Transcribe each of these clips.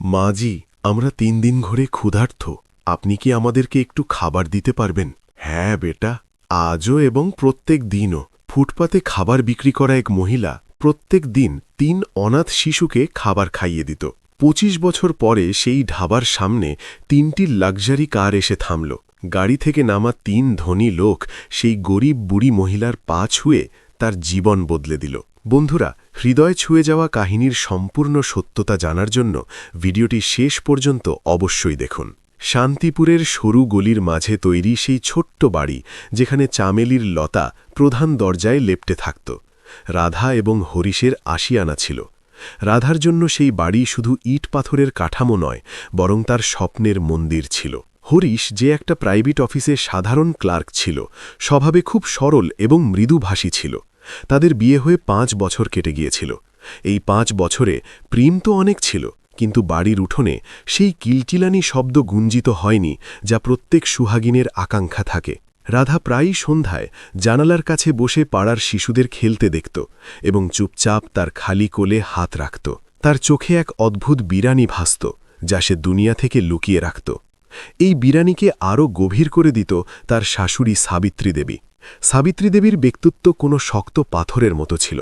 মাজি আমরা তিন দিন ঘরে ক্ষুধার্থ। আপনি কি আমাদেরকে একটু খাবার দিতে পারবেন? হ্যাঁ বেটা। আজও এবং প্রত্যেক দিনও। ফুটপাতে খাবার বিক্রি করা এক মহিলা প্রত্যেক দিন তিন অনাথ শিশুকে খাবার খাইয়ে দিত। পঁচিশ বছর পরে সেই ঢাবার সামনে তিনটি লাক্সারি কার এসে থামল। গাড়ি থেকে নামা তিন ধনী লোক সেই গরিব বুড়ি মহিলার পা ছুঁয়ে তার জীবন বদলে দিল। বন্ধুরা, হৃদয় ছুঁয়ে যাওয়া কাহিনীর সম্পূর্ণ সত্যতা জানার জন্য ভিডিওটি শেষ পর্যন্ত অবশ্যই দেখুন। শান্তিপুরের সরু গলির মাঝে তৈরি সেই ছোট্ট বাড়ি, যেখানে চামেলির লতা প্রধান দরজায় লেপটে থাকত। রাধা এবং হরিশের আশিয়ানা ছিল। রাধার জন্য সেই বাড়ি শুধু ইট পাথরের কাঠামো নয়, বরং তার স্বপ্নের মন্দির ছিল। হরিশ যে একটা প্রাইভেট অফিসে সাধারণ ক্লার্ক ছিল, স্বভাবে খুব সরল এবং মৃদুভাষী ছিল। তাদের বিয়ে হয়ে পাঁচ বছর কেটে গিয়েছিল। এই পাঁচ বছরে প্রেম তো অনেক ছিল, কিন্তু বাড়ির উঠোনে সেই কিলটিলানি শব্দ গুঞ্জিত হয়নি যা প্রত্যেক সুহাগিনের আকাঙ্ক্ষা থাকে। রাধা প্রায়ই সন্ধ্যায় জানালার কাছে বসে পাড়ার শিশুদের খেলতে দেখত এবং চুপচাপ তার খালি কোলে হাত রাখত। তার চোখে এক অদ্ভুত বিরানি ভাসত যা সে দুনিয়া থেকে লুকিয়ে রাখত। এই বিরানিকে আরও গভীর করে দিত তার শাশুড়ি সাবিত্রী দেবী। সাবিত্রী দেবীর ব্যক্তিত্ব কোনো শক্ত পাথরের মতো ছিল,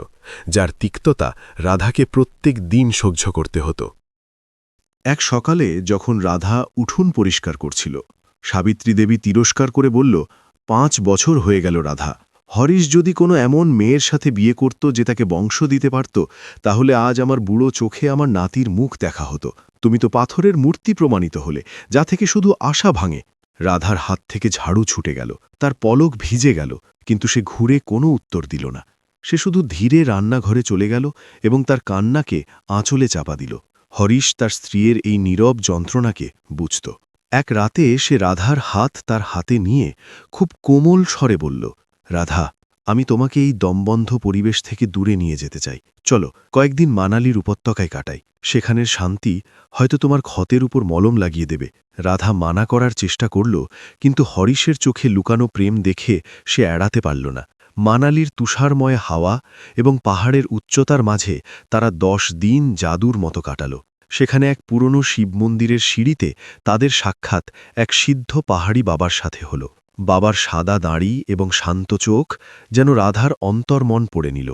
যার তিক্ততা রাধাকে প্রত্যেক দিন সহ্য করতে হতো। এক সকালে যখন রাধা উঠুন পরিষ্কার করছিল, সাবিত্রী দেবী তিরস্কার করে বলল, পাঁচ বছর হয়ে গেল রাধা, হরিশ যদি কোনো এমন মেয়ের সাথে বিয়ে করত যে তাকে বংশ দিতে পারত, তাহলে আজ আমার বুড়ো চোখে আমার নাতির মুখ দেখা হতো। তুমি তো পাথরের মূর্তি প্রমাণিত হলে, যা থেকে শুধু আশা ভাঙে রাধার হাত থেকে ঝাড়ু ছুটে গেল, তার পলক ভিজে গেল, কিন্তু সে ঘুরে কোনো উত্তর দিল না। সে শুধু ধীরে রান্নাঘরে চলে গেল এবং তার কান্নাকে আঁচলে চাপা দিল। হরিশ তার স্ত্রীর এই নীরব যন্ত্রণাকে বুঝত। এক রাতে সে রাধার হাত তার হাতে নিয়ে খুব কোমল স্বরে বলল, রাধা আমি তোমাকে এই দমবন্ধ পরিবেশ থেকে দূরে নিয়ে যেতে চাই। চলো, কয়েকদিন মানালির উপত্যকায় কাটাই। সেখানের শান্তি হয়তো তোমার ক্ষতের উপর মলম লাগিয়ে দেবে। রাধা মানা করার চেষ্টা করল, কিন্তু হরিশের চোখে লুকানো প্রেম দেখে সে এড়াতে পারল না। মানালির তুষারময় হাওয়া এবং পাহাড়ের উচ্চতার মাঝে তারা দশ দিন জাদুর মতো কাটাল। সেখানে এক পুরনো শিব মন্দিরের সিঁড়িতে তাদের সাক্ষাৎ এক সিদ্ধ পাহাড়ি বাবার সাথে হল। বাবার সাদা দাঁড়ি এবং শান্ত চোখ যেন রাধার অন্তর্মন পড়ে নিল।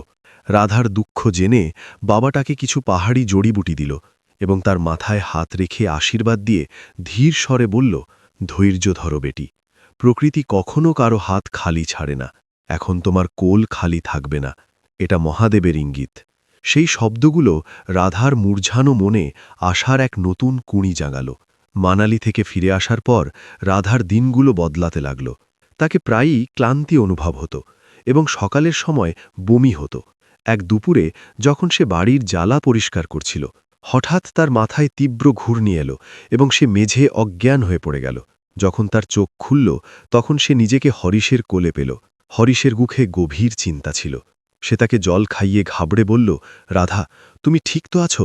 রাধার দুঃখ জেনে বাবাটাকে কিছু পাহাড়ি জড়িবুটি দিল এবং তার মাথায় হাত রেখে আশীর্বাদ দিয়ে ধীর স্বরে বলল, ধৈর্য ধরো বেটি। প্রকৃতি কখনো কারও হাত খালি ছাড়ে না। এখন তোমার কোল খালি থাকবে না। এটা মহাদেবের ইঙ্গিত। সেই শব্দগুলো রাধার মূর্ঝানো মনে আশার এক নতুন কুঁড়ি জাগাল। মানালি থেকে ফিরে আসার পর রাধার দিনগুলো বদলাতে লাগল। তাকে প্রায়ই ক্লান্তি অনুভব হতো এবং সকালের সময় বমি হতো। এক দুপুরে যখন সে বাড়ির জ্বালা পরিষ্কার করছিল, হঠাৎ তার মাথায় তীব্র ঘূর্ণি এলো এবং সে মেঝে অজ্ঞান হয়ে পড়ে গেল। যখন তার চোখ খুলল, তখন সে নিজেকে হরিশের কোলে পেল। হরিশের মুখে গভীর চিন্তা ছিল। সে তাকে জল খাইয়ে ঘাবড়ে বলল, রাধা, তুমি ঠিক তো আছো?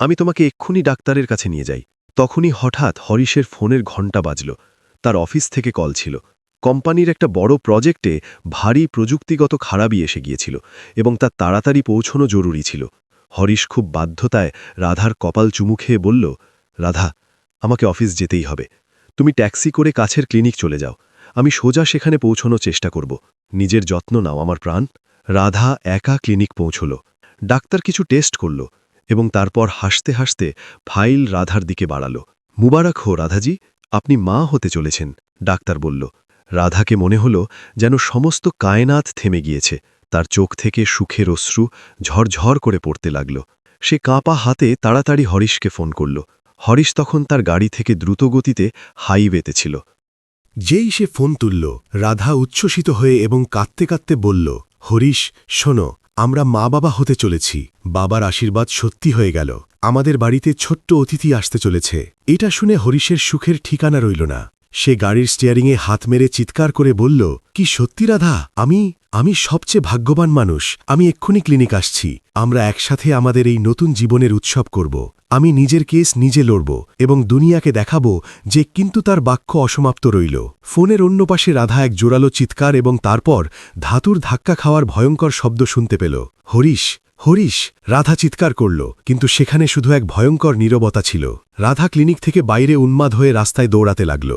আমি তোমাকে এক্ষুনি ডাক্তারের কাছে নিয়ে যাই। তখনই হঠাৎ হরিশের ফোনের ঘণ্টা বাজল। তার অফিস থেকে কল ছিল। কোম্পানির একটা বড় প্রজেক্টে ভারী প্রযুক্তিগত খারাপই এসে গিয়েছিল এবং তার তাড়াতাড়ি পৌঁছনো জরুরি ছিল। হরিশ খুব বাধ্যতায় রাধার কপাল চুমু খেয়ে বলল, রাধা, আমাকে অফিস যেতেই হবে। তুমি ট্যাক্সি করে কাছের ক্লিনিক চলে যাও। আমি সোজা সেখানে পৌঁছনোর চেষ্টা করব। নিজের যত্ন নাও আমার প্রাণ। রাধা একা ক্লিনিক পৌঁছল। ডাক্তার কিছু টেস্ট করল। এবং তারপর হাসতে হাসতে ফাইল রাধার দিকে বাড়াল। মুবারক হো, রাধাজি, আপনি মা হতে চলেছেন, ডাক্তার বলল। রাধাকে মনে হল যেন সমস্ত কায়নাত থেমে গিয়েছে। তার চোখ থেকে সুখের অশ্রু ঝরঝর করে পড়তে লাগল। সে কাঁপা হাতে তাড়াতাড়ি হরিশকে ফোন করল। হরিশ তখন তার গাড়ি থেকে দ্রুতগতিতে হাইওয়েতে ছিল। যেই সে ফোন তুলল, রাধা উচ্ছ্বসিত হয়ে এবং কাঁদতে কাঁদতে বলল, হরিশ, শোনো আমরা মা বাবা হতে চলেছি। বাবার আশীর্বাদ সত্যি হয়ে গেল। আমাদের বাড়িতে ছোট্ট অতিথি আসতে চলেছে। এটা শুনে হরিশের সুখের ঠিকানা রইল না। সে গাড়ির স্টিয়ারিংয়ে হাত মেরে চিৎকার করে বলল, কি সত্যি রাধা! আমি আমি সবচেয়ে ভাগ্যবান মানুষ। আমি এক্ষুনি ক্লিনিক আসছি। আমরা একসাথে আমাদের এই নতুন জীবনের উৎসব করব। আমি নিজের কেস নিজে লড়ব এবং দুনিয়াকে দেখাব যে কিন্তু তার বাক্য অসমাপ্ত রইল। ফোনের অন্য পাশে রাধা এক জোরালো চিৎকার এবং তারপর ধাতুর ধাক্কা খাওয়ার ভয়ঙ্কর শব্দ শুনতে পেল। হরিশ হরিশ, রাধা চিৎকার করল, কিন্তু সেখানে শুধু এক ভয়ঙ্কর নীরবতা ছিল। রাধা ক্লিনিক থেকে বাইরে উন্মাদ হয়ে রাস্তায় দৌড়াতে লাগল।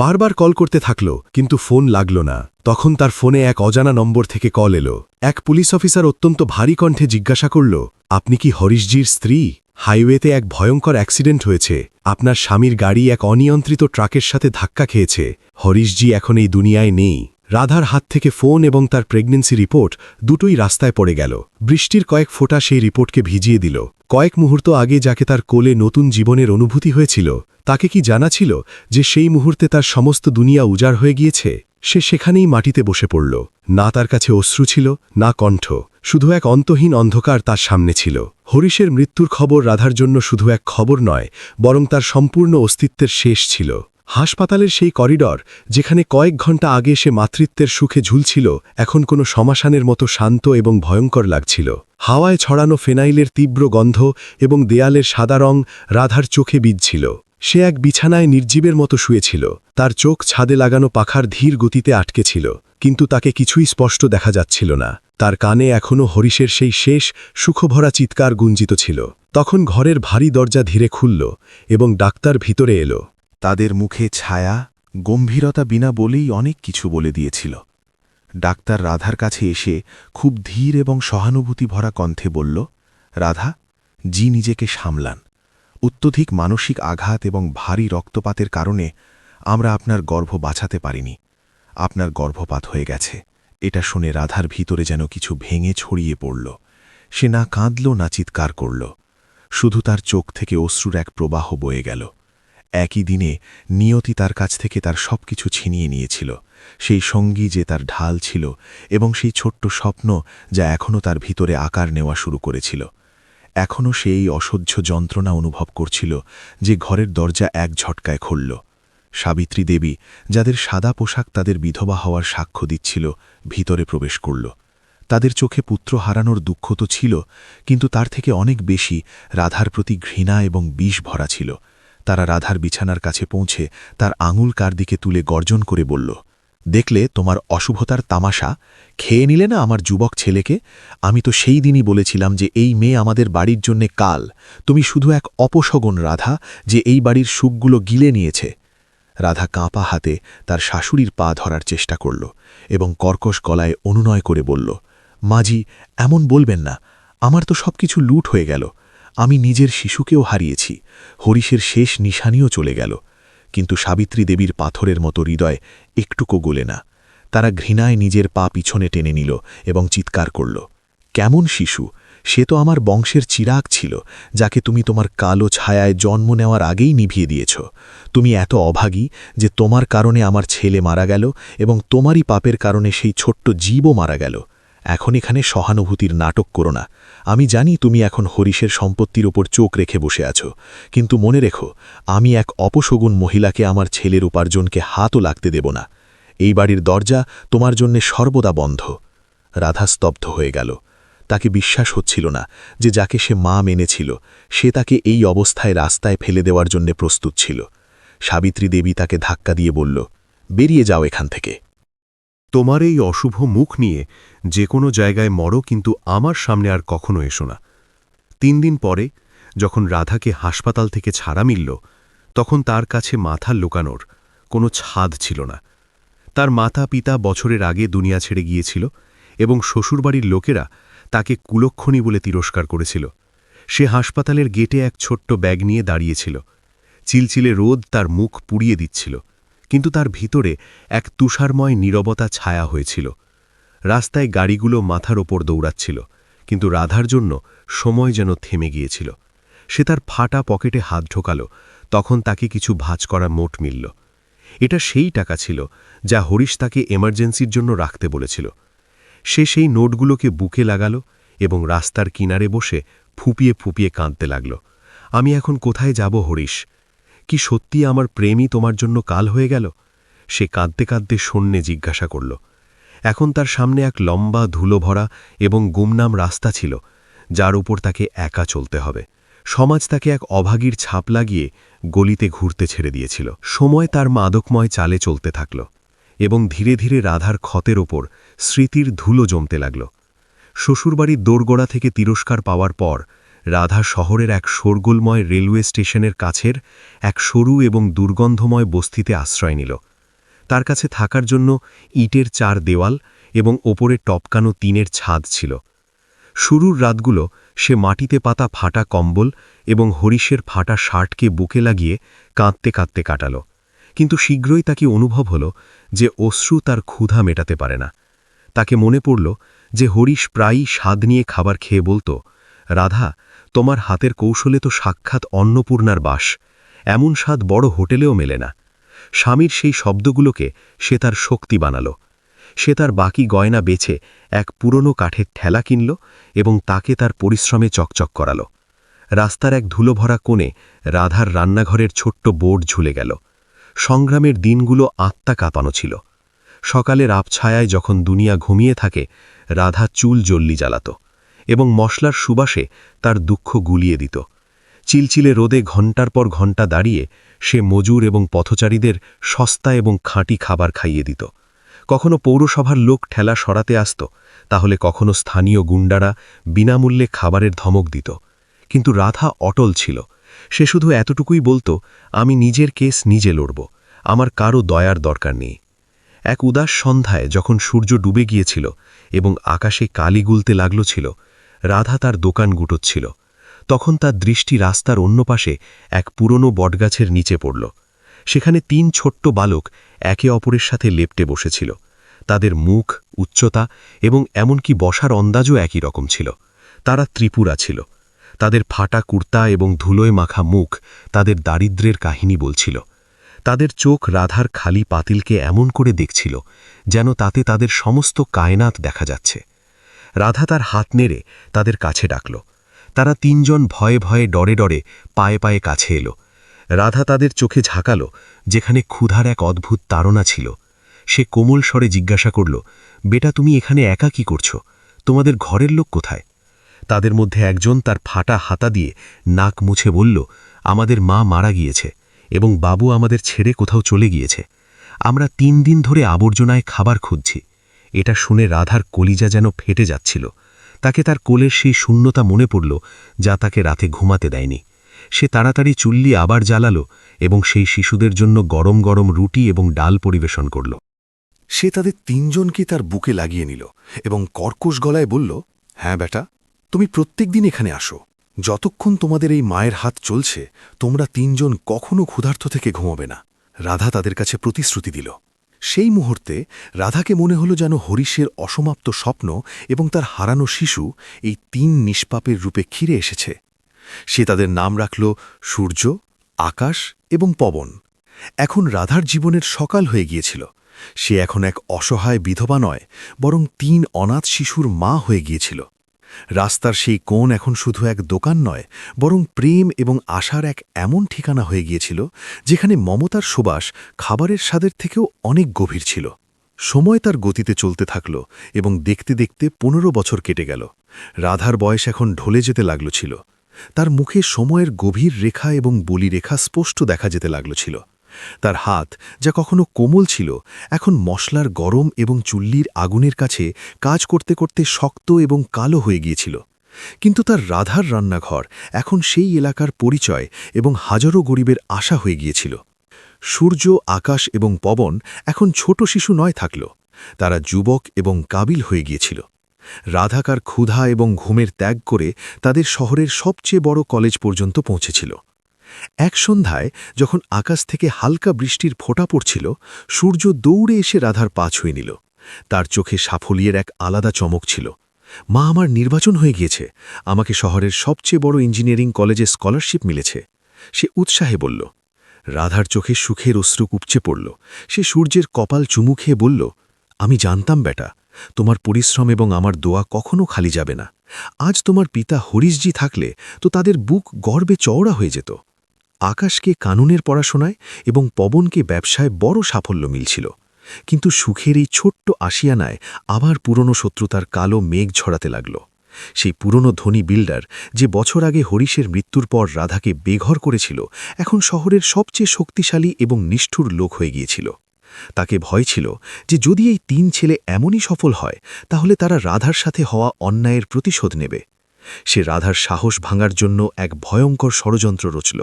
বারবার কল করতে থাকল, কিন্তু ফোন লাগল না। তখন তার ফোনে এক অজানা নম্বর থেকে কল এলো। এক পুলিশ অফিসার অত্যন্ত ভারী কণ্ঠে জিজ্ঞাসা করল, আপনি কি হরিশজির স্ত্রী? হাইওয়েতে এক ভয়ঙ্কর অ্যাক্সিডেন্ট হয়েছে। আপনার স্বামীর গাড়ি এক অনিয়ন্ত্রিত ট্রাকের সাথে ধাক্কা খেয়েছে। হরিশজি এখন এই দুনিয়ায় নেই। রাধার হাত থেকে ফোন এবং তার প্রেগনেন্সি রিপোর্ট দুটোই রাস্তায় পড়ে গেল। বৃষ্টির কয়েক ফোঁটা সেই রিপোর্টকে ভিজিয়ে দিল। কয়েক মুহূর্ত আগে যাকে তার কোলে নতুন জীবনের অনুভূতি হয়েছিল, তাকে কি জানা ছিল যে সেই মুহূর্তে তার সমস্ত দুনিয়া উজাড় হয়ে গিয়েছে? সে সেখানেই মাটিতে বসে পড়ল। না তার কাছে অশ্রু ছিল, না কণ্ঠ, শুধু এক অন্তহীন অন্ধকার তার সামনে ছিল। হরিশের মৃত্যুর খবর রাধার জন্য শুধু এক খবর নয়, বরং তার সম্পূর্ণ অস্তিত্বের শেষ ছিল। হাসপাতালের সেই করিডর, যেখানে কয়েক ঘণ্টা আগে সে মাতৃত্বের সুখে ঝুলছিল, এখন কোনো শ্মশানের মতো শান্ত এবং ভয়ঙ্কর লাগছিল। হাওয়ায় ছড়ানো ফেনাইলের তীব্র গন্ধ এবং দেয়ালের সাদা রং রাধার চোখে বিজছিল সে এক বিছানায় নির্জীবের মতো শুয়েছিল। তার চোখ ছাদে লাগানো পাখার ধীর গতিতে আটকে ছিল, কিন্তু তাকে কিছুই স্পষ্ট দেখা যাচ্ছিল না। তার কানে এখনও হরিশের সেই শেষ, সুখভরা চিৎকার গুঞ্জিত ছিল। তখন ঘরের ভারী দরজা ধীরে খুলল এবং ডাক্তার ভিতরে এলো। তাদের মুখে ছায়া, গম্ভীরতা বিনা বলেই অনেক কিছু বলে দিয়েছিল। ডাক্তার রাধার কাছে এসে খুব ধীর এবং সহানুভূতি ভরা কণ্ঠে বলল, রাধা, জি নিজেকে সামলান। অত্যধিক মানসিক আঘাত এবং ভারী রক্তপাতের কারণে আমরা আপনার গর্ভ বাঁচাতে পারিনি। আপনার গর্ভপাত হয়ে গেছে। এটা শুনে রাধার ভিতরে যেন কিছু ভেঙে ছড়িয়ে পড়ল। সে না কাঁদল, না চিৎকার করল। শুধু তার চোখ থেকে অশ্রুর এক প্রবাহ বয়ে গেল। একই দিনে নিয়তি তার কাছ থেকে তার সবকিছু ছিনিয়ে নিয়েছিল। সেই সঙ্গী যে তার ঢাল ছিল এবং সেই ছোট্ট স্বপ্ন যা এখনও তার ভিতরে আকার নেওয়া শুরু করেছিল। এখনও সে এই অসহ্য যন্ত্রণা অনুভব করছিল যে ঘরের দরজা এক ঝটকায় খুলল। সাবিত্রী দেবী, যাদের সাদা পোশাক তাদের বিধবা হওয়ার সাক্ষ্য দিচ্ছিল, ভিতরে প্রবেশ করল। তাদের চোখে পুত্র হারানোর দুঃখ তো ছিল, কিন্তু তার থেকে অনেক বেশি রাধার প্রতি ঘৃণা এবং বিষ ভরা ছিল। তারা রাধার বিছানার কাছে পৌঁছে তার আঙুল কার দিকে তুলে গর্জন করে বলল দেখলে তোমার অশুভতার তামাশা, খেয়ে নিলে না আমার যুবক ছেলেকে? আমি তো সেই দিনই বলেছিলাম যে এই মেয়ে আমাদের বাড়ির জন্যে কাল। তুমি শুধু এক অপশগন রাধা, যে এই বাড়ির সুখগুলো গিলে নিয়েছে। রাধা কাঁপা হাতে তার শাশুড়ির পা ধরার চেষ্টা করল এবং কর্কশ গলায় অনুনয় করে বলল মাজি এমন বলবেন না। আমার তো সবকিছু লুট হয়ে গেল। আমি নিজের শিশুকেও হারিয়েছি। হরিশের শেষ নিশানিও চলে গেল। কিন্তু সাবিত্রী দেবীর পাথরের মতো হৃদয় একটুকো গোলে না। তারা ঘৃণায় নিজের পা পিছনে টেনে নিল এবং চিৎকার করল, কেমন শিশু? সে তো আমার বংশের চিরাগ ছিল, যাকে তুমি তোমার কালো ছায়ায় জন্ম নেওয়ার আগেই নিভিয়ে দিয়েছ। তুমি এত অভাগী যে তোমার কারণে আমার ছেলে মারা গেল এবং তোমারই পাপের কারণে সেই ছোট্ট জীবও মারা গেল। এখন এখানে সহানুভূতির নাটক করো না। আমি জানি তুমি এখন হরিশের সম্পত্তির ওপর চোখ রেখে বসে আছো, কিন্তু মনে রেখো, আমি এক অপশগুন মহিলাকে আমার ছেলের উপার্জনকে হাতও লাগতে দেব না। এই বাড়ির দরজা তোমার জন্যে সর্বদা বন্ধ। রাধা স্তব্ধ হয়ে গেল। তাকে বিশ্বাস হচ্ছিল না যে যাকে সে মা মেনেছিল, সে তাকে এই অবস্থায় রাস্তায় ফেলে দেওয়ার জন্য প্রস্তুত ছিল। সাবিত্রী দেবী তাকে ধাক্কা দিয়ে বলল, বেরিয়ে যাও এখান থেকে। তোমার এই অশুভ মুখ নিয়ে যে কোনো জায়গায় মরো, কিন্তু আমার সামনে আর কখনো এসো না। তিন দিন পরে যখন রাধাকে হাসপাতাল থেকে ছাড়া মিলল, তখন তার কাছে মাথা লুকানোর কোনো ছাদ ছিল না। তার মাতা পিতা বছরের আগে দুনিয়া ছেড়ে গিয়েছিল এবং শ্বশুরবাড়ির লোকেরা তাকে কুলক্ষণী বলে তিরস্কার করেছিল। সে হাসপাতালের গেটে এক ছোট্ট ব্যাগ নিয়ে দাঁড়িয়েছিল চিলচিলে রোদ তার মুখ পুড়িয়ে দিচ্ছিল। কিন্তু তার ভিতরে এক তুষারময় নীরবতা ছায়া হয়েছিল। রাস্তায় গাড়িগুলো মাথার ওপর দৌড়াচ্ছিল, কিন্তু রাধার জন্য সময় যেন থেমে গিয়েছিল। সে তার ফাটা পকেটে হাত ঢোকাল, তখন তাকে কিছু ভাঁজ করা মোট মিলল। এটা সেই টাকা ছিল যা হরিশ তাকে এমার্জেন্সির জন্য রাখতে বলেছিল। সে সেই নোটগুলোকে বুকে লাগাল এবং রাস্তার কিনারে বসে ফুপিয়ে ফুপিয়ে কাঁদতে লাগল। আমি এখন কোথায় যাব হরিশ? কি সত্যি আমার প্রেমই তোমার জন্য কাল হয়ে গেল? সে কাঁদতে কাঁদতে শূন্যে জিজ্ঞাসা করল। এখন তার সামনে এক লম্বা ধুলো ভরা এবং গুমনাম রাস্তা ছিল, যার উপর তাকে একা চলতে হবে। সমাজ তাকে এক অভাগীর ছাপ লাগিয়ে গলিতে ঘুরতে ছেড়ে দিয়েছিল। সময় তার মাদকময় চালে চলতে থাকল এবং ধীরে ধীরে রাধার ক্ষতের ওপর স্মৃতির ধুলো জমতে লাগল। শ্বশুরবাড়ির দোরগোড়া থেকে তিরস্কার পাওয়ার পর রাধা শহরের এক শোরগোলময় রেলওয়ে স্টেশনের কাছের এক সরু এবং দুর্গন্ধময় বস্তিতে আশ্রয় নিল। তার কাছে থাকার জন্য ইটের চার দেওয়াল এবং ওপরে টপকানো তিনের ছাদ ছিল। শুরুর রাতগুলো সে মাটিতে পাতা ফাটা কম্বল এবং হরিশের ফাটা শার্টকে বুকে লাগিয়ে কাঁদতে কাঁদতে কাটাল। কিন্তু শীঘ্রই তাকে অনুভব হল যে অশ্রু তার ক্ষুধা মেটাতে পারে না। তাকে মনে পড়ল যে হরিশ প্রায়ই স্বাদ নিয়ে খাবার খেয়ে বলতো, রাধা তোমার হাতের কৌশলে তো সাক্ষাৎ অন্নপূর্ণার বাস, এমন স্বাদ বড় হোটেলেও মেলে না। স্বামীর সেই শব্দগুলোকে সে তার শক্তি বানাল। সে তার বাকি গয়না বেছে এক পুরনো কাঠের ঠেলা কিনল এবং তাকে তার পরিশ্রমে চকচক করাল। রাস্তার এক ধুলোভরা কোণে রাধার রান্নাঘরের ছোট্ট বোর্ড ঝুলে গেল। সংগ্রামের দিনগুলো আত্মা কাঁপানো ছিল। সকালের আবছায়ায় যখন দুনিয়া ঘুমিয়ে থাকে, রাধা চুল জল্লি জ্বালাত। এবং মশলার সুবাসে তার দুঃখ গুলিয়ে দিত। চিলচিলে রোদে ঘণ্টার পর ঘণ্টা দাঁড়িয়ে সে মজুর এবং পথচারীদের সস্তা এবং খাঁটি খাবার খাইয়ে দিত। কখনো পৌরসভার লোক ঠেলা সরাতে আসত, তাহলে কখনো স্থানীয় গুন্ডারা বিনামূল্যে খাবারের ধমক দিত। কিন্তু রাধা অটল ছিল। সে শুধু এতটুকুই বলতো, আমি নিজের কেস নিজে লড়ব, আমার কারও দয়ার দরকার নেই। এক উদাস সন্ধ্যায় যখন সূর্য ডুবে গিয়েছিল এবং আকাশে কালি গুলতে লাগল ছিল রাধা তার দোকান গুটোচ্ছিল। তখন তার দৃষ্টি রাস্তার অন্য পাশে এক পুরনো বটগাছের নিচে পড়ল। সেখানে তিন ছোট্ট বালক একে অপরের সাথে লেপটে বসেছিল। তাদের মুখ, উচ্চতা এবং এমনকি বসার অন্দাজও একই রকম ছিল। তারা ত্রিপুরা ছিল। তাদের ফাটা কুর্তা এবং ধুলোয় মাখা মুখ তাদের দারিদ্রের কাহিনী বলছিল। তাদের চোখ রাধার খালি পাতিলকে এমন করে দেখছিল যেন তাতে তাদের সমস্ত কায়নাত দেখা যাচ্ছে। রাধা তার হাত নেড়ে তাদের কাছে ডাকল। তারা তিনজন ভয়ে ভয়ে ডরে ডরে পায়ে পায়ে কাছে এলো। রাধা তাদের চোখে ঝাঁকাল, যেখানে ক্ষুধার এক অদ্ভুত তাড়না ছিল। সে কোমল স্বরে জিজ্ঞাসা করল, বেটা, তুমি এখানে একা কি করছ? তোমাদের ঘরের লোক কোথায়? তাদের মধ্যে একজন তার ফাটা হাতা দিয়ে নাক মুছে বলল, আমাদের মা মারা গিয়েছে এবং বাবু আমাদের ছেড়ে কোথাও চলে গিয়েছে। আমরা তিন দিন ধরে আবর্জনায় খাবার খুঁজছি। এটা শুনে রাধার কলিজা যেন ফেটে যাচ্ছিল। তাকে তার কোলের সেই শূন্যতা মনে পড়ল, যা তাকে রাতে ঘুমাতে দেয়নি। সে তাড়াতাড়ি চুল্লি আবার জ্বালালো এবং সেই শিশুদের জন্য গরম গরম রুটি এবং ডাল পরিবেশন করল। সে তাদের তিনজনকে তার বুকে লাগিয়ে নিল এবং কর্কশ গলায় বলল হ্যাঁ বেটা, তুমি প্রত্যেক দিন এখানে আসো। যতক্ষণ তোমাদের এই মায়ের হাত চলছে, তোমরা তিনজন কখনো ক্ষুধার্ত থেকে ঘুমোবে না। রাধা তাদের কাছে প্রতিশ্রুতি দিল। সেই মুহূর্তে রাধাকে মনে হলো যেন হরিশের অসমাপ্ত স্বপ্ন এবং তার হারানো শিশু এই তিন নিষ্পাপের রূপে খিরে এসেছে। সে তাদের নাম রাখল সূর্য, আকাশ এবং পবন। এখন রাধার জীবনের সকাল হয়ে গিয়েছিল। সে এখন এক অসহায় বিধবা নয়, বরং তিন অনাথ শিশুর মা হয়ে গিয়েছিল। রাস্তার সেই কোণ এখন শুধু এক দোকান নয়, বরং প্রেম এবং আশার এক এমন ঠিকানা হয়ে গিয়েছিল, যেখানে মমতার সুবাস খাবারের স্বাদের থেকেও অনেক গভীর ছিল। সময় তার গতিতে চলতে থাকল এবং দেখতে দেখতে পনেরো বছর কেটে গেল। রাধার বয়স এখন ঢলে যেতে লাগল ছিল। তার মুখে সময়ের গভীর রেখা এবং বলিরেখা স্পষ্ট দেখা যেতে লাগল ছিল। তার হাত, যা কখনো কোমল ছিল, এখন মশলার গরম এবং চুল্লির আগুনের কাছে কাজ করতে করতে শক্ত এবং কালো হয়ে গিয়েছিল। কিন্তু তার রাধার রান্নাঘর এখন সেই এলাকার পরিচয় এবং হাজারো গরিবের আশা হয়ে গিয়েছিল। সূর্য, আকাশ এবং পবন এখন ছোট শিশু নয় থাকল, তারা যুবক এবং কাবিল হয়ে গিয়েছিল। রাধাকার ক্ষুধা এবং ঘুমের ত্যাগ করে তাদের শহরের সবচেয়ে বড় কলেজ পর্যন্ত পৌঁছেছিল। এক সন্ধ্যায় যখন আকাশ থেকে হালকা বৃষ্টির ফোঁটা পড়ছিল, সূর্য দৌড়ে এসে রাধার পা ছুঁয়ে নিল। তার চোখে সাফল্যের এক আলাদা চমক ছিল। মা আমার নির্বাচন হয়ে গিয়েছে। আমাকে শহরের সবচেয়ে বড় ইঞ্জিনিয়ারিং কলেজে স্কলারশিপ মিলেছে। সে উৎসাহে বলল, রাধার চোখে সুখের অশ্রু উপচে পড়ল। সে সূর্যের কপাল চুমু খেয়ে বলল, আমি জানতাম বেটা, তোমার পরিশ্রম এবং আমার দোয়া কখনো খালি যাবে না। আজ তোমার পিতা হরিশজি থাকলে তো তাদের বুক গর্বে চওড়া হয়ে যেত। আকাশকে কানুনের পড়াশোনায় এবং পবনকে ব্যবসায় বড় সাফল্য মিলছিল। কিন্তু সুখের এই ছোট্ট আসিয়ানায় আবার পুরনো শত্রুতার কালো মেঘ ছড়াতে লাগল। সেই পুরনো ধনী বিল্ডার যে বছর আগে হরিশের মৃত্যুর পর রাধাকে বেঘর করেছিল, এখন শহরের সবচেয়ে শক্তিশালী এবং নিষ্ঠুর লোক হয়ে গিয়েছিল। তাকে ভয় ছিল যে যদি এই তিন ছেলে এমনই সফল হয়, তাহলে তারা রাধার সাথে হওয়া অন্যায়ের প্রতিশোধ নেবে। সে রাধার সাহস ভাঙার জন্য এক ভয়ঙ্কর ষড়যন্ত্র রচল।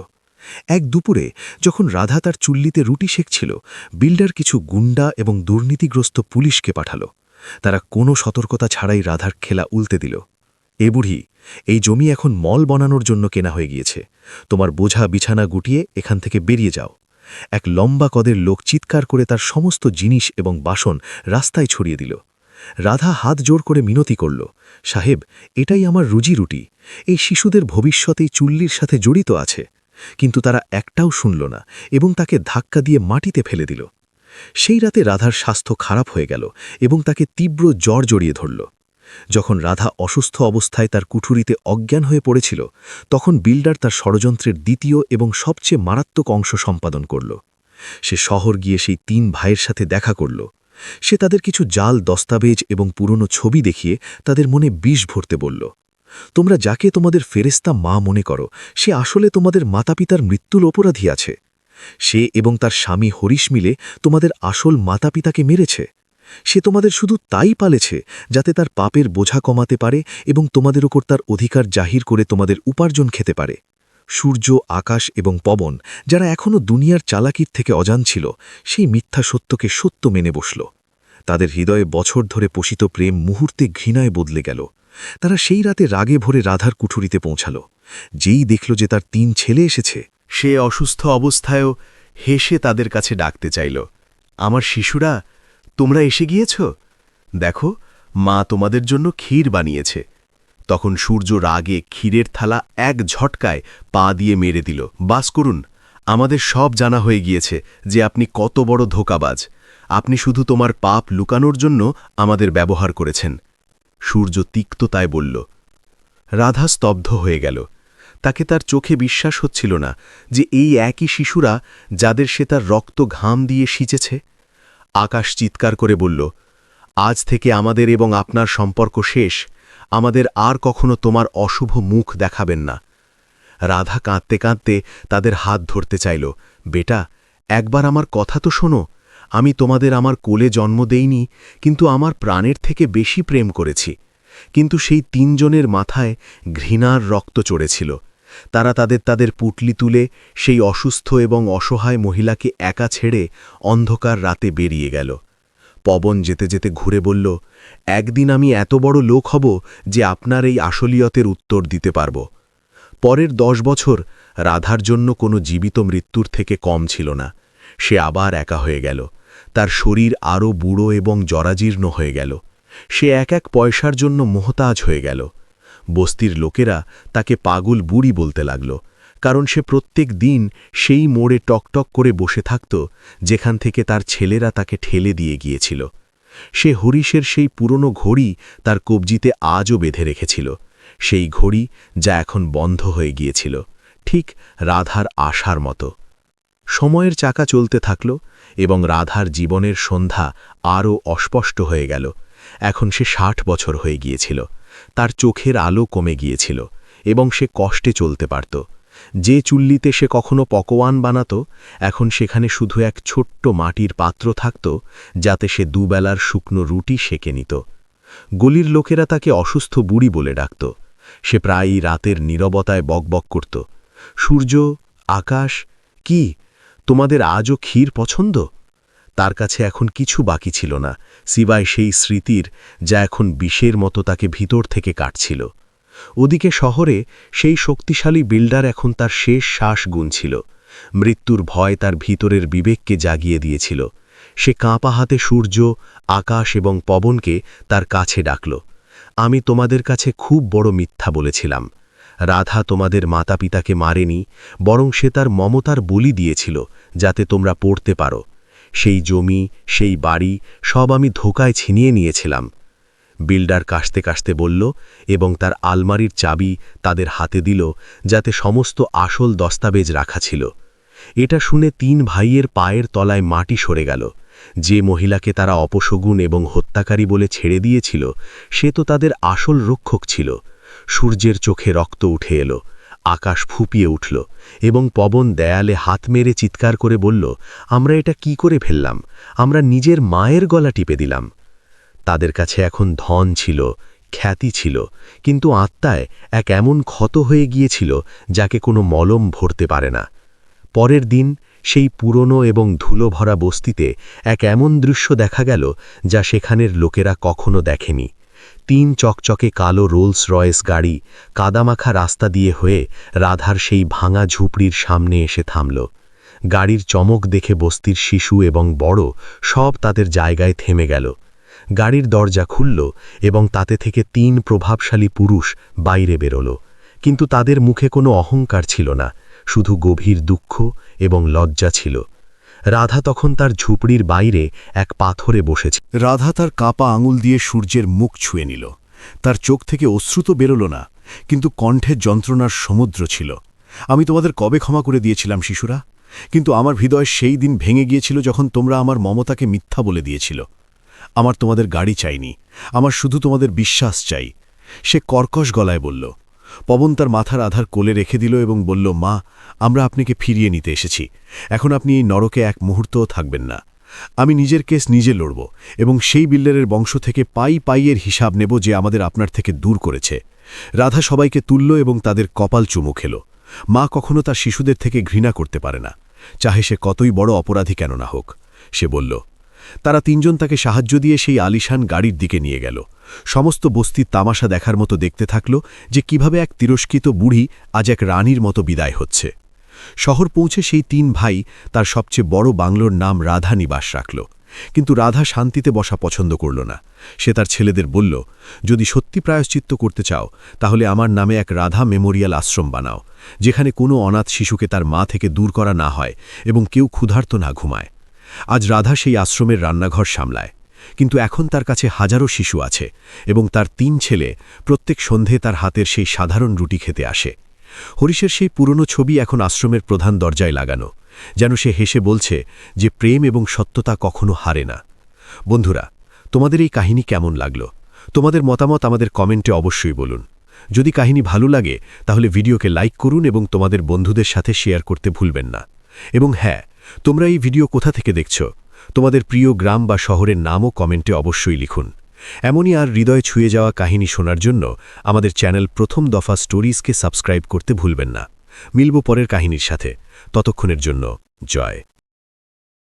এক দুপুরে যখন রাধা তার চুল্লিতে রুটি শেখছিল বিল্ডার কিছু গুন্ডা এবং দুর্নীতিগ্রস্ত পুলিশকে পাঠালো। তারা কোনো সতর্কতা ছাড়াই রাধার খেলা উল্টে দিল। এ বুড়ি, এই জমি এখন মল বানানোর জন্য কেনা হয়ে গিয়েছে। তোমার বোঝা বিছানা গুটিয়ে এখান থেকে বেরিয়ে যাও। এক লম্বা কদের লোক চিৎকার করে তার সমস্ত জিনিস এবং বাসন রাস্তায় ছড়িয়ে দিল। রাধা হাত জোর করে মিনতি করল, সাহেব, এটাই আমার রুজি রুটি। এই শিশুদের ভবিষ্যতেই চুল্লির সাথে জড়িত আছে। কিন্তু তারা একটাও শুনল না এবং তাকে ধাক্কা দিয়ে মাটিতে ফেলে দিল। সেই রাতে রাধার স্বাস্থ্য খারাপ হয়ে গেল এবং তাকে তীব্র জ্বর জড়িয়ে ধরল। যখন রাধা অসুস্থ অবস্থায় তার কুঠুরিতে অজ্ঞান হয়ে পড়েছিল, তখন বিল্ডার তার ষড়যন্ত্রের দ্বিতীয় এবং সবচেয়ে মারাত্মক অংশ সম্পাদন করল। সে শহর গিয়ে সেই তিন ভাইয়ের সাথে দেখা করল। সে তাদের কিছু জাল, দস্তাবেজ এবং পুরনো ছবি দেখিয়ে তাদের মনে বিষ ভরতে বলল। তোমরা যাকে তোমাদের ফেরেস্তা মা মনে করো, সে আসলে তোমাদের মাতাপিতার মৃত্যুর অপরাধী আছে। সে এবং তার স্বামী হরিশ মিলে তোমাদের আসল মাতাপিতাকে মেরেছে। সে তোমাদের শুধু তাই পালেছে যাতে তার পাপের বোঝা কমাতে পারে এবং তোমাদের ওপর তার অধিকার জাহির করে তোমাদের উপার্জন খেতে পারে। সূর্য, আকাশ এবং পবন, যারা এখনও দুনিয়ার চালাকির থেকে অজান ছিল, সেই মিথ্যা সত্যকে সত্য মেনে বসল। তাদের হৃদয়ে বছর ধরে পোষিত প্রেম মুহূর্তে ঘৃণায় বদলে গেল। তারা সেই রাতে রাগে ভরে রাধার কুঠুরিতে পৌঁছাল। যেই দেখল যে তার তিন ছেলে এসেছে, সে অসুস্থ অবস্থায়ও হেসে তাদের কাছে ডাকতে চাইল। আমার শিশুরা, তোমরা এসে গিয়েছ? দেখো, মা তোমাদের জন্য ক্ষীর বানিয়েছে। তখন সূর্য রাগে ক্ষীরের থালা এক ঝটকায় পা দিয়ে মেরে দিল। বাস করুন, আমাদের সব জানা হয়ে গিয়েছে যে আপনি কত বড় ধোকাবাজ। আপনি শুধু তোমার পাপ লুকানোর জন্য আমাদের ব্যবহার করেছেন। সূর্য তিক্ততায় বলল, রাধা স্তব্ধ হয়ে গেল। তাকে তার চোখে বিশ্বাস হচ্ছিল না যে এই একই শিশুরা যাদের সে তার রক্ত ঘাম দিয়ে সিঁচেছে। আকাশ চিৎকার করে বলল, আজ থেকে আমাদের এবং আপনার সম্পর্ক শেষ, আমাদের আর কখনো তোমার অশুভ মুখ দেখাবেন না। রাধা কাঁদতে কাঁদতে তাদের হাত ধরতে চাইল, বেটা, একবার আমার কথা তো শোনো। আমি তোমাদের আমার কোলে জন্ম দেইনি, কিন্তু আমার প্রাণের থেকে বেশি প্রেম করেছি। কিন্তু সেই তিনজনের মাথায় ঘৃণার রক্ত চড়েছিল। তারা তাদের তাদের পুটলি তুলে সেই অসুস্থ এবং অসহায় মহিলাকে একা ছেড়ে অন্ধকার রাতে বেরিয়ে গেল। পবন যেতে যেতে ঘুরে বলল, একদিন আমি এত বড় লোক হব যে আপনার এই আসলিয়তের উত্তর দিতে পারব। পরের দশ বছর রাধার জন্য কোনো জীবিত মৃত্যুর থেকে কম ছিল না। সে আবার একা হয়ে গেল। তার শরীর আরও বুড়ো এবং জরাজীর্ণ হয়ে গেল। সে এক এক পয়সার জন্য মোহতাজ হয়ে গেল। বস্তির লোকেরা তাকে পাগল বুড়ি বলতে লাগল, কারণ সে প্রত্যেক দিন সেই মোড়ে টকটক করে বসে থাকত, যেখান থেকে তার ছেলেরা তাকে ঠেলে দিয়ে গিয়েছিল। সে হরিশের সেই পুরনো ঘড়ি তার কবজিতে আজও বেঁধে রেখেছিল, সেই ঘড়ি যা এখন বন্ধ হয়ে গিয়েছিল, ঠিক রাধার আশার মতো। সময়ের চাকা চলতে থাকল এবং রাধার জীবনের সন্ধ্যা আরও অস্পষ্ট হয়ে গেল। এখন সে ষাট বছর হয়ে গিয়েছিল। তার চোখের আলো কমে গিয়েছিল এবং সে কষ্টে চলতে পারত। যে চুল্লিতে সে কখনো পকোয়ান বানাত, এখন সেখানে শুধু এক ছোট্ট মাটির পাত্র থাকত, যাতে সে দুবেলার শুকনো রুটি সেকে নিত। গলির লোকেরা তাকে অসুস্থ বুড়ি বলে ডাকত। সে প্রায়ই রাতের নীরবতায় বকবক করত। সূর্য, আকাশ, কি? তোমাদের আজও ক্ষীর পছন্দ? তার কাছে এখন কিছু বাকি ছিল না, সিবাই সেই স্মৃতির যা এখন বিষের মতো তাকে ভিতর থেকে কাটছিল। ওদিকে শহরে সেই শক্তিশালী বিল্ডার এখন তার শেষ শ্বাস গুনছিল। মৃত্যুর ভয় তার ভিতরের বিবেককে জাগিয়ে দিয়েছিল। সে কাঁপা হাতে সূর্য, আকাশ এবং পবনকে তার কাছে ডাকল। আমি তোমাদের কাছে খুব বড় মিথ্যা বলেছিলাম। রাধা তোমাদের মাতাপিতাকে মারেনি, বরং সে তার মমতার বলি দিয়েছিল, যাতে তোমরা পড়তে পারো। সেই জমি, সেই বাড়ি, সব আমি ধোকায় ছিনিয়ে নিয়েছিলাম। বিল্ডার কাশতে কাশতে বলল, এবং তার আলমারির চাবি তাদের হাতে দিল, যাতে সমস্ত আসল দস্তাবেজ রাখা ছিল। এটা শুনে তিন ভাইয়ের পায়ের তলায় মাটি সরে গেল। যে মহিলাকে তারা অপশগুন এবং হত্যাকারী বলে ছেড়ে দিয়েছিল, সে তো তাদের আসল রক্ষক ছিল। সূর্যের চোখে রক্ত উঠে এলো, আকাশ ফুপিয়ে উঠল এবং পবন দেয়ালে হাত মেরে চিৎকার করে বলল, আমরা এটা কি করে ফেললাম? আমরা নিজের মায়ের গলা টিপে দিলাম। তাদের কাছে এখন ধন ছিল, খ্যাতি ছিল, কিন্তু আত্মায় এক এমন ক্ষত হয়ে গিয়েছিল যাকে কোনো মলম ভরতে পারে না। পরের দিন সেই পুরনো এবং ধুলো ভরা বস্তিতে এক এমন দৃশ্য দেখা গেল যা সেখানের লোকেরা কখনো দেখেনি। তিন চকচকে কালো রোলস রয়েস গাড়ি কাদামাখা রাস্তা দিয়ে হয়ে রাধার সেই ভাঙা ঝুপড়ির সামনে এসে থামল। গাড়ির চমক দেখে বস্তির শিশু এবং বড় সব তাদের জায়গায় থেমে গেল। গাড়ির দরজা খুলল এবং তাতে থেকে তিন প্রভাবশালী পুরুষ বাইরে বেরোল। কিন্তু তাদের মুখে কোনো অহংকার ছিল না, শুধু গভীর দুঃখ এবং লজ্জা ছিল। রাধা তখন তার ঝুপড়ির বাইরে এক পাথরে বসেছে। রাধা তার কাপা আঙুল দিয়ে সূর্যের মুখ ছুঁয়ে নিল। তার চোখ থেকে অশ্রুত বেরোল না, কিন্তু কণ্ঠে যন্ত্রণার সমুদ্র ছিল। আমি তোমাদের কবে ক্ষমা করে দিয়েছিলাম, শিশুরা? কিন্তু আমার হৃদয় সেই দিন ভেঙে গিয়েছিল যখন তোমরা আমার মমতাকে মিথ্যা বলে দিয়েছিল। আমার তোমাদের গাড়ি চাইনি, আমার শুধু তোমাদের বিশ্বাস চাই। সে কর্কশ গলায় বলল পবন তার মাথার আধার কোলে রেখে দিল এবং বলল, মা, আমরা আপনাকে ফিরিয়ে নিতে এসেছি। এখন আপনি এই নরকে এক মুহূর্তও থাকবেন না। আমি নিজের কেস নিজে লড়ব এবং সেই বিল্ডারের বংশ থেকে পাই পাইয়ের হিসাব নেব যে আমাদের আপনার থেকে দূর করেছে। রাধা সবাইকে তুলল এবং তাদের কপাল চুমু খেল। মা কখনো তার শিশুদের থেকে ঘৃণা করতে পারে না। চাহে সে কতই বড় অপরাধী কেন না হোক। সে বলল তারা তিনজন তাকে সাহায্য দিয়ে সেই আলিশান গাড়ির দিকে নিয়ে গেল। সমস্ত বস্তির তামাশা দেখার মতো দেখতে থাকল যে কীভাবে এক তিরস্কৃত বুড়ি আজ এক রানীর মতো বিদায় হচ্ছে। শহর পৌঁছে সেই তিন ভাই তার সবচেয়ে বড় বাংলোর নাম রাধা নিবাস রাখল। কিন্তু রাধা শান্তিতে বসা পছন্দ করল না। সে তার ছেলেদের বলল, যদি সত্যি প্রায়শ্চিত্ত করতে চাও, তাহলে আমার নামে এক রাধা মেমোরিয়াল আশ্রম বানাও, যেখানে কোনো অনাথ শিশুকে তার মা থেকে দূর করা না হয় এবং কেউ ক্ষুধার্ত না ঘুমায়। আজ রাধা সেই আশ্রমের রান্নাঘর সামলায়। কিন্তু এখন তার কাছে হাজারো শিশু আছে এবং তার তিন ছেলে প্রত্যেক সন্ধে তার হাতের সেই সাধারণ রুটি খেতে আসে। হরিশের সেই পুরনো ছবি এখন আশ্রমের প্রধান দরজায় লাগানো, যেন সে হেসে বলছে যে প্রেম এবং সত্যতা কখনো হারে না। বন্ধুরা, তোমাদের এই কাহিনী কেমন লাগল? তোমাদের মতামত আমাদের কমেন্টে অবশ্যই বলুন। যদি কাহিনী ভালো লাগে, তাহলে ভিডিওকে লাইক করুন এবং তোমাদের বন্ধুদের সাথে শেয়ার করতে ভুলবেন না। এবং হ্যাঁ তোমরা এই ভিডিও কোথা থেকে দেখছ? তোমাদের প্রিয় গ্রাম বা শহরের নামও কমেন্টে অবশ্যই লিখুন। এমনই আর হৃদয় ছুঁয়ে যাওয়া কাহিনী শোনার জন্য আমাদের চ্যানেল প্রথম দফা স্টোরিজকে সাবস্ক্রাইব করতে ভুলবেন না। মিলব পরের কাহিনীর সাথে। ততক্ষণের জন্য জয়।